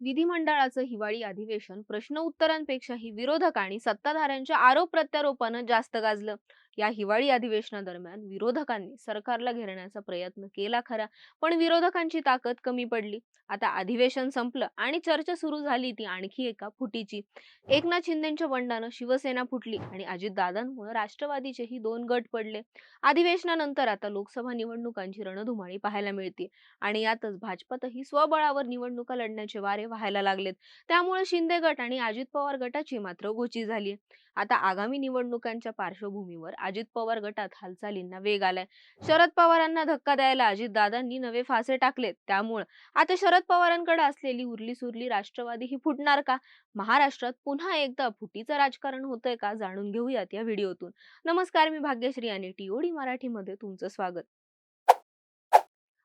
विधिमंडळाचं हिवाळी अधिवेशन प्रश्न उत्तरांपेक्षाही विरोधक आणि सत्ताधाऱ्यांच्या आरोप प्रत्यारोपानं जास्त गाजलं. या हिवाळी अधिवेशनादरम्यान विरोधकांनी सरकारला घेरण्याचा प्रयत्न केला खरा. पण विरोधकांची ताकद कमी पडली. आता अधिवेशन संपलं आणि चर्चा सुरू झाली ती आणखी एका फुटीची. एकनाथ शिंदेच्या बंडानं शिवसेना फुटली आणि अजितदादांमुळे राष्ट्रवादीचेही दोन गट पडले. अधिवेशनानंतर आता लोकसभा निवडणुकांची रणधुमाळी पाहायला मिळते आणि यातच भाजपातही स्वबळावर निवडणुका लढण्याचे वारे व्हायला लागलेत. त्यामुळे शिंदे गट आणि अजित पवार गटाची मात्र गोची झाली आता आगामी निवडणुकांच्या पार्श्वभूमीवर अजित पवार गटात हालचालींना वेग आलाय. शरद पवारांना धक्का द्यायला अजितदादांनी नवे फासे टाकलेत. त्यामुळे आता शरद पवारांकडे असलेली उरली सुरली राष्ट्रवादी ही फुटणार का? महाराष्ट्रात पुन्हा एकदा फुटीचं राजकारण होतंय का? जाणून घेऊयात या व्हिडिओतून. नमस्कार मी भाग्यश्री आणि टीओडी मराठीमध्ये तुमचं स्वागत.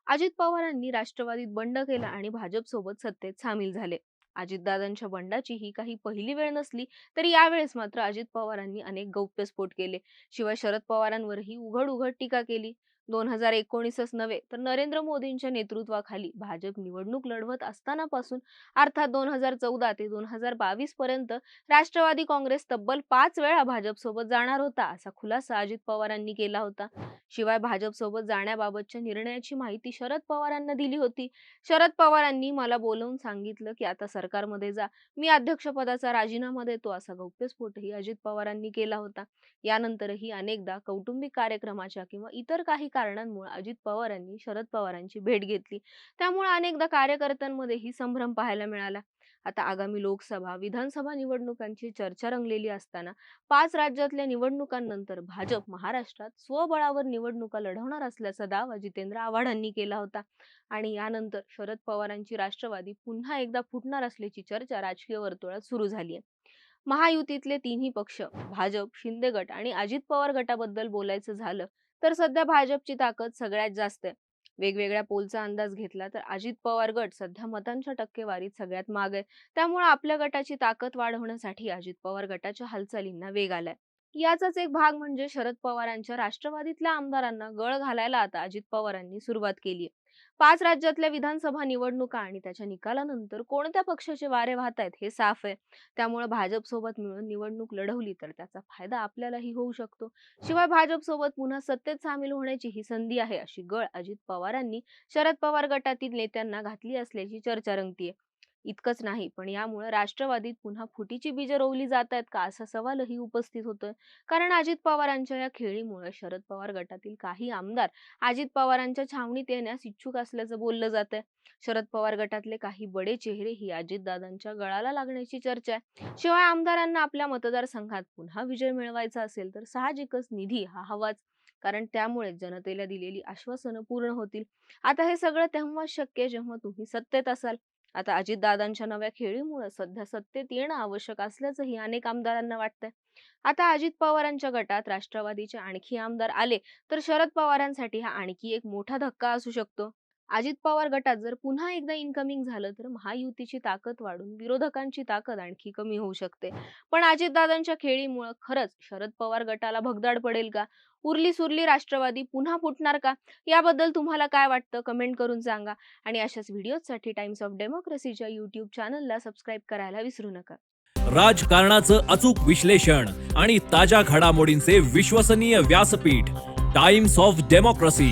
अजित पवारांनी राष्ट्रवादीत बंड केला आणि भाजप सोबत सत्तेत सामील झाले. अजितदादांच्या बंडाची ही काही पहिली वेळ नसली तरी यावेळेस मात्र अजित पवारांनी अनेक गौप्यस्फोट केले. शिवाय शरद पवारांवरही उघड उघड टीका केली. दोन हजार एकोणीसच नव्हे तर नरेंद्र मोदींच्या नेतृत्वाखाली भाजप निवडणूक लढवत असतानापासून अर्थात दोन हजार चौदा ते दोन हजार बावीस पर्यंत राष्ट्रवादी काँग्रेस तब्बल पाच वेळा भाजप सोबत जाणार होता असा खुलासा अजित पवारांनी केला होता. शिवाय भाजप सोबत जाण्याबाबतच्या निर्णयाची माहिती शरद पवारांना दिली होती. शरद पवारांनी मला बोलवून सांगितलं की आता सरकारमध्ये जा मी अध्यक्षपदाचा राजीनामा देतो असा गौप्यस्फोटही अजित पवारांनी केला होता. यानंतरही अनेकदा कौटुंबिक कार्यक्रमाच्या किंवा इतर काही कारणांमुळे अजित पवारांनी शरद पवारांची भेट घेतली. त्यामुळे अनेकदा कार्यकर्त्यांमध्येही संभ्रम पाहायला मिळाला. आता आगामी लोकसभा विधानसभा निवडणुकांची चर्चा रंगलेली असताना पाच राज्यातल्या निवडणुकांनंतर भाजप महाराष्ट्रात स्वबळावर निवडणुका लढवणार असल्याचा दावा जितेंद्र आव्हाडांनी केला होता. आणि यानंतर शरद पवारांची राष्ट्रवादी पुन्हा एकदा फुटणार असल्याची चर्चा राजकीय वर्तुळात सुरू झाली आहे. महायुतीतले तिन्ही पक्ष भाजप शिंदे गट आणि अजित पवार गटाबद्दल बोलायचं झालं तर सध्या भाजपची ताकद सगळ्यात जास्त आहे. वेगवेगळ्या पोलचा अंदाज घेतला तर अजित पवार गट सध्या मतांच्या टक्केवारीत सगळ्यात माग आहे. त्यामुळे आपल्या गटाची ताकद वाढवण्यासाठी अजित पवार गटाच्या हालचालींना वेग आलाय. याचाच एक भाग म्हणजे शरद पवारांच्या राष्ट्रवादीतल्या आमदारांना गळ घालायला आता अजित पवारांनी सुरुवात केली पाच राज्यातल्या विधानसभा निवडणुका आणि त्याच्या निकालानंतर कोणत्या पक्षाचे वारे वाहत आहेत हे साफ आहे. त्यामुळे भाजप सोबत मिळून निवडणूक लढवली तर त्याचा फायदा आपल्यालाही होऊ शकतो. शिवाय भाजप सोबत पुन्हा सत्तेत सामील होण्याची ही संधी आहे अशी गळ अजित पवारांनी शरद पवार गटातील नेत्यांना घातली असल्याची चर्चा रंगतीये. इतकंच नाही. पण यामुळे राष्ट्रवादीत पुन्हा फुटीची बीजं रोवली जात आहेत का? असा सवालही उपस्थित होतोय. कारण अजित पवारांच्या या खेळीमुळे शरद पवार गटातील काही आमदार अजित पवारांच्या छावणीत येण्यास इच्छुक असल्याचं बोललं जात आहे शरद पवार गटातले काही बडे चेहरे ही अजितदादांच्या गळाला लागण्याची चर्चा आहे. शिवाय आमदारांना आपल्या मतदारसंघात पुन्हा विजय मिळवायचा असेल तर साहजिकच निधी हा हवाच. कारण त्यामुळे जनतेला दिलेली आश्वासनं पूर्ण होतील. आता हे सगळं तेव्हा शक्य जेव्हा तुम्ही सत्तेत असाल. आता अजितदादांच्या नव्या खेळीमुळे सध्या सत्तेत येणं आवश्यक असल्याचंही अनेक आमदारांना वाटतंय. आता अजित पवारांच्या गटात राष्ट्रवादीचे आणखी आमदार आले तर शरद पवारांसाठी हा आणखी एक मोठा धक्का असू शकतो. अजित पवार गटात जर पुन्हा एकदा इन्कमिंग झालं तर महायुतीची ताकद वाढून विरोधकांची ताकद आणखी कमी होऊ शकते. पण अजितदादांच्या खेळीमुळे खरंच शरद पवार गटाला भगदाड पडेल का? उरली सुरली राष्ट्रवादी पुन्हा फुटणार का? याबद्दल तुम्हाला काय वाटतं? कमेंट करून सांगा. आणि अशाच व्हिडिओसाठी टाइम्स ऑफ डेमोक्रेसीच्या युट्यूब चॅनलला सबस्क्राईब करायला विसरू नका. राजकारणाचं अचूक विश्लेषण आणि ताज्या घडामोडींचे विश्वसनीय व्यासपीठ टाइम्स ऑफ डेमोक्रेसी